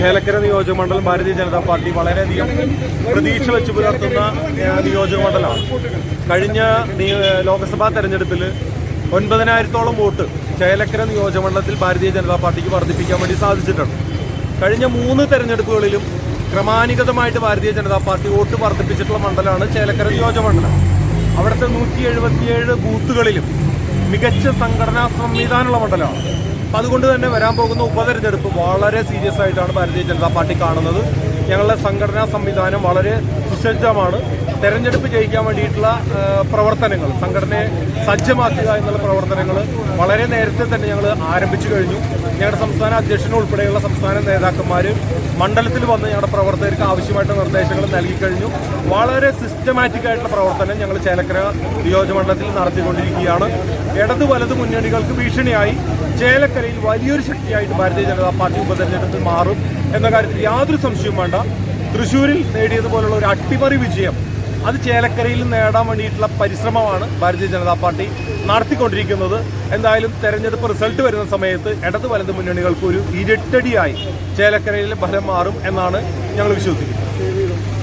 ചേലക്കര നിയോജക മണ്ഡലം ഭാരതീയ ജനതാ പാർട്ടി വളരെയധികം പ്രതീക്ഷ വെച്ച് പുലർത്തുന്ന നിയോജക മണ്ഡലമാണ്. കഴിഞ്ഞ ലോക്സഭാ തെരഞ്ഞെടുപ്പിൽ ഒൻപതിനായിരത്തോളം വോട്ട് ചേലക്കര നിയോജക മണ്ഡലത്തിൽ ഭാരതീയ ജനതാ പാർട്ടിക്ക് വർദ്ധിപ്പിക്കാൻ വേണ്ടി സാധിച്ചിട്ടുണ്ട്. കഴിഞ്ഞ മൂന്ന് തെരഞ്ഞെടുപ്പുകളിലും ക്രമാനുഗതമായിട്ട് ഭാരതീയ ജനതാ പാർട്ടി വോട്ട് വർദ്ധിപ്പിച്ചിട്ടുള്ള മണ്ഡലമാണ് ചേലക്കര നിയോജക മണ്ഡലം. അവിടുത്തെ നൂറ്റി എഴുപത്തിയേഴ് ബൂത്തുകളിലും മികച്ച സംഘടനാ സംവിധാനമുള്ള മണ്ഡലമാണ്. അപ്പം അതുകൊണ്ട് തന്നെ വരാൻ പോകുന്ന ഉപതെരഞ്ഞെടുപ്പ് വളരെ സീരിയസ് ആയിട്ടാണ് ഭാരതീയ ജനതാ പാർട്ടി കാണുന്നത്. ഞങ്ങളുടെ സംഘടനാ സംവിധാനം വളരെ സുസജ്ജമാണ്. തെരഞ്ഞെടുപ്പ് ജയിക്കാൻ വേണ്ടിയിട്ടുള്ള പ്രവർത്തനങ്ങൾ സംഘടനയെ സജ്ജമാക്കുക എന്നുള്ള പ്രവർത്തനങ്ങൾ വളരെ നേരത്തെ തന്നെ ഞങ്ങൾ ആരംഭിച്ചു കഴിഞ്ഞു. ഞങ്ങളുടെ സംസ്ഥാന അധ്യക്ഷൻ ഉൾപ്പെടെയുള്ള സംസ്ഥാന നേതാക്കന്മാർ മണ്ഡലത്തിൽ വന്ന് ഞങ്ങളുടെ പ്രവർത്തകർക്ക് ആവശ്യമായിട്ട് നിർദ്ദേശങ്ങൾ നൽകിക്കഴിഞ്ഞു വളരെ സിസ്റ്റമാറ്റിക് ആയിട്ടുള്ള പ്രവർത്തനം ഞങ്ങൾ ചേലക്കര നിയോജകമണ്ഡലത്തിൽ നടത്തിക്കൊണ്ടിരിക്കുകയാണ്. ഇടത് വലത് മുന്നണികൾക്ക് ഭീഷണിയായി. ചേലക്കരയിൽ വലിയൊരു ശക്തിയായിട്ട് ഭാരതീയ ജനതാ പാർട്ടി ഉപതെരഞ്ഞെടുപ്പിൽ മാറും എന്ന കാര്യത്തിൽ യാതൊരു സംശയവും വേണ്ട. തൃശ്ശൂരിൽ നേടിയതുപോലുള്ള ഒരു അട്ടിമറി വിജയം അത് ചേലക്കരയിൽ നേടാൻ വേണ്ടിയിട്ടുള്ള പരിശ്രമമാണ് ഭാരതീയ ജനതാ പാർട്ടി നടത്തിക്കൊണ്ടിരിക്കുന്നത്. എന്തായാലും തെരഞ്ഞെടുപ്പ് റിസൾട്ട് വരുന്ന സമയത്ത് ഇടത് വലത് മുന്നണികൾക്ക് ഒരു ഇരട്ടടിയായി ചേലക്കരയിൽ ഫലം മാറും എന്നാണ് ഞങ്ങൾ വിശ്വസിക്കുന്നത്.